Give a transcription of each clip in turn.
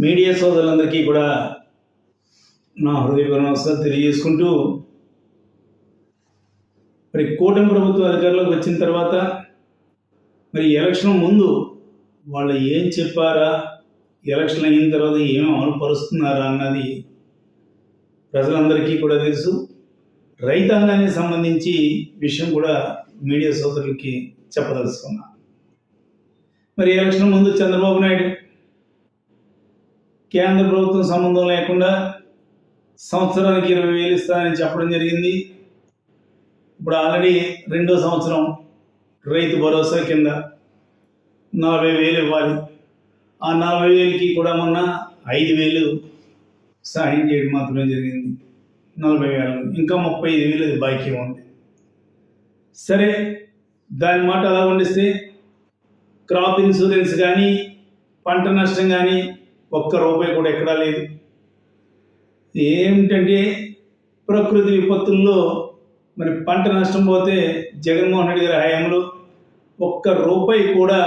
Media సోదరులందరికీ కూడా నా హృదయపూర్వ నమస్కారం తెలియజేసుకుంటూ మరి కూటమి ప్రభుత్వ అధికారంలోకి వచ్చిన తర్వాత మరి ఎలక్షన్ ముందు వాళ్ళు ఏం చెప్పారా ఎలక్షన్ అయిన తర్వాత ఏం అమలు పరుస్తున్నారా అన్నది ప్రజలందరికీ కూడా తెలుసు. రైతాంగానికి సంబంధించి విషయం కూడా మీడియా సోదరులకి చెప్పదలుచుకున్నా. మరి ఎలక్షన్ ముందు చంద్రబాబు నాయుడు కేంద్ర ప్రభుత్వం సంబంధం లేకుండా సంవత్సరానికి ఇరవై వేలు ఇస్తానని చెప్పడం జరిగింది. ఇప్పుడు ఆల్రెడీ రెండో సంవత్సరం రైతు భరోసా కింద నలభై వేలు ఇవ్వాలి. ఆ నలభై వేలకి కూడా మొన్న ఐదు వేలు సహాయం చేయడం మాత్రమే జరిగింది. నలభై వేలు ఇంకా ముప్పై ఐదు వేలు అది బాకీ ఉంది. సరే దాని మాట అలా ఉండిస్తే క్రాప్ ఇన్సూరెన్స్ కానీ పంట నష్టం కానీ ఒక్క రూపాయి కూడా ఎక్కడా లేదు. ఏమిటంటే ప్రకృతి విపత్తుల్లో మరి పంట నష్టం పోతే జగన్మోహన్ రెడ్డి గారి హయాంలో ఒక్క రూపాయి కూడా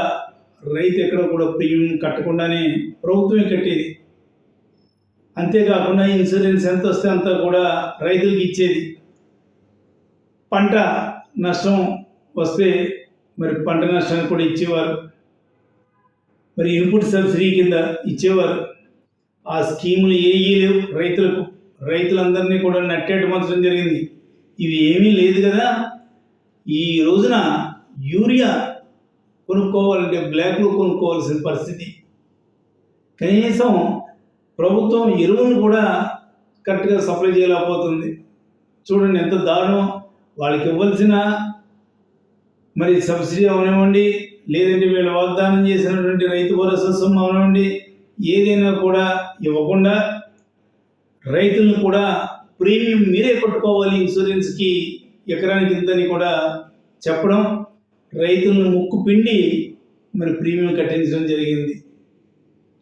రైతు ఎక్కడ కూడా ప్రీమియం కట్టకుండానే ప్రభుత్వమే కట్టేది. అంతేకాకుండా ఇన్సూరెన్స్ ఎంత వస్తే అంత కూడా రైతులకు ఇచ్చేది. పంట నష్టం వస్తే మరి పంట నష్టానికి కూడా ఇచ్చేవారు. మరి ఇన్పుట్ సబ్సిడీ కింద ఇచ్చేవారు. ఆ స్కీములు ఏ లేవు. రైతులకు రైతులందరినీ కూడా నట్టేట పంచడం జరిగింది. ఇవి ఏమీ లేదు కదా. ఈ రోజున యూరియా కొనుక్కోవాలంటే బ్లాక్లో కొనుక్కోవాల్సిన పరిస్థితి. కనీసం ప్రభుత్వం ఎరువును కూడా కరెక్ట్గా సప్లై చేయలేకపోతుంది. చూడండి ఎంత దారుణం. వాళ్ళకి ఇవ్వాల్సిన మరి సబ్సిడీ అవనివ్వండి. లేదంటే వీళ్ళు వాగ్దానం చేసినటువంటి రైతు భరోసా సొమ్ము అవనివ్వండి ఏదైనా కూడా ఇవ్వకుండా రైతులను కూడా ప్రీమియం మీరే కట్టుకోవాలి ఇన్సూరెన్స్కి ఎకరానికి ఇంతని కూడా చెప్పడం రైతులను ముక్కు పిండి మరి ప్రీమియం కట్టించడం జరిగింది.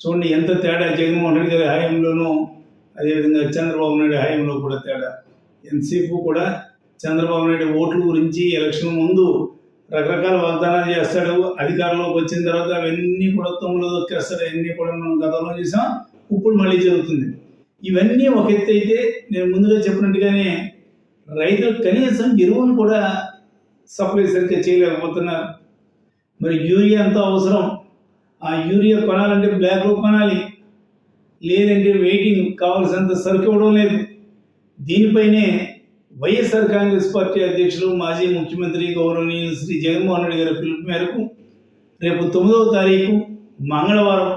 చూడండి ఎంత తేడా జగన్మోహన్ రెడ్డి గారి హయాంలోనూ అదేవిధంగా చంద్రబాబు నాయుడు హయాంలో కూడా తేడా. ఎంతసేపు కూడా చంద్రబాబు నాయుడు ఓట్ల గురించి ఎలక్షన్ ముందు రకరకాల వాగ్దానాలు చేస్తాడు. అధికారంలోకి వచ్చిన తర్వాత అవన్నీ కూడా తొమ్మిది దొక్కేస్తాడు అవన్నీ కూడా మనం గతంలో చూసాం. ఇప్పుడు మళ్ళీ జరుగుతుంది. ఇవన్నీ ఒక ఎత్తు అయితే నేను ముందుగా చెప్పినట్టుగానే రైతులు కనీసం ఎరువును కూడా సప్లై సరిగ్గా చేయలేకపోతున్నారు. మరి యూరియా ఎంతో అవసరం. ఆ యూరియా కొనాలంటే బ్లాక్లో కొనాలి. లేదంటే వెయిటింగ్ కావాల్సినంత సరుకు ఇవ్వడం లేదు. దీనిపైనే వైఎస్ఆర్ కాంగ్రెస్ పార్టీ అధ్యక్షులు మాజీ ముఖ్యమంత్రి గౌరవనీయులు శ్రీ జగన్మోహన్ రెడ్డి గారి పిలుపు మేరకు రేపు తొమ్మిదవ తారీఖు మంగళవారం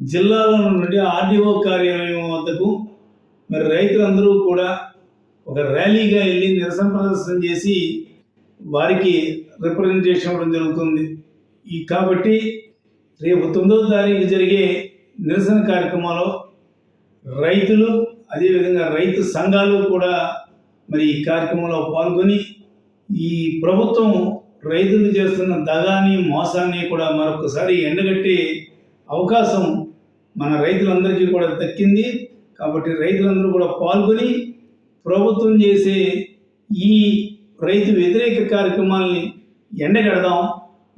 జిల్లాలో నుండి ఆర్డీఓ కార్యాలయం వద్దకు మరి రైతులందరూ కూడా ఒక ర్యాలీగా వెళ్ళి నిరసన ప్రదర్శన చేసి వారికి రిప్రజెంటేషన్ ఇవ్వడం జరుగుతుంది. ఈ కాబట్టి రేపు తొమ్మిదవ తారీఖు జరిగే నిరసన కార్యక్రమంలో రైతులు అదేవిధంగా రైతు సంఘాలు కూడా మరి ఈ కార్యక్రమంలో పాల్గొని ఈ ప్రభుత్వం రైతులు చేస్తున్న దగాని మోసాన్ని కూడా మరొకసారి ఎండగట్టే అవకాశం మన రైతులందరికీ కూడా దక్కింది. కాబట్టి రైతులందరూ కూడా పాల్గొని ప్రభుత్వం చేసే ఈ రైతు వ్యతిరేక కార్యక్రమాల్ని ఎండగడదాం.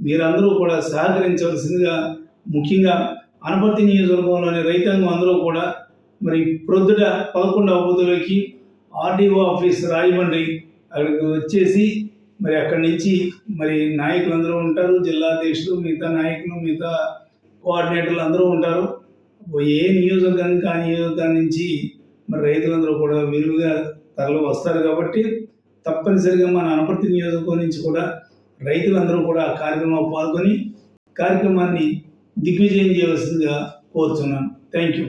మీరందరూ కూడా సహకరించవలసిందిగా ముఖ్యంగా అనపర్తి నియోజకవర్గంలోని రైతాంగం అందరూ కూడా మరి ప్రొద్దుట పదకొండవ బూతులకి ఆర్డీఓ ఆఫీస్ రాయమండ్రి అక్కడికి వచ్చేసి మరి అక్కడి నుంచి మరి నాయకులు అందరూ ఉంటారు జిల్లా అధ్యక్షులు మిగతా నాయకులు మిగతా కోఆర్డినేటర్లు అందరూ ఉంటారు. ఏ నియోజకవర్గానికి ఆ నియోజకవర్గం నుంచి మరి రైతులందరూ కూడా విరివిగా తరలి వస్తారు కాబట్టి తప్పనిసరిగా మన అనపర్తి నియోజకవర్గం నుంచి కూడా రైతులందరూ కూడా ఆ కార్యక్రమంలో పాల్గొని కార్యక్రమాన్ని దిగ్విజయం చేయవలసిందిగా కోరుతున్నాను థ్యాంక్ యూ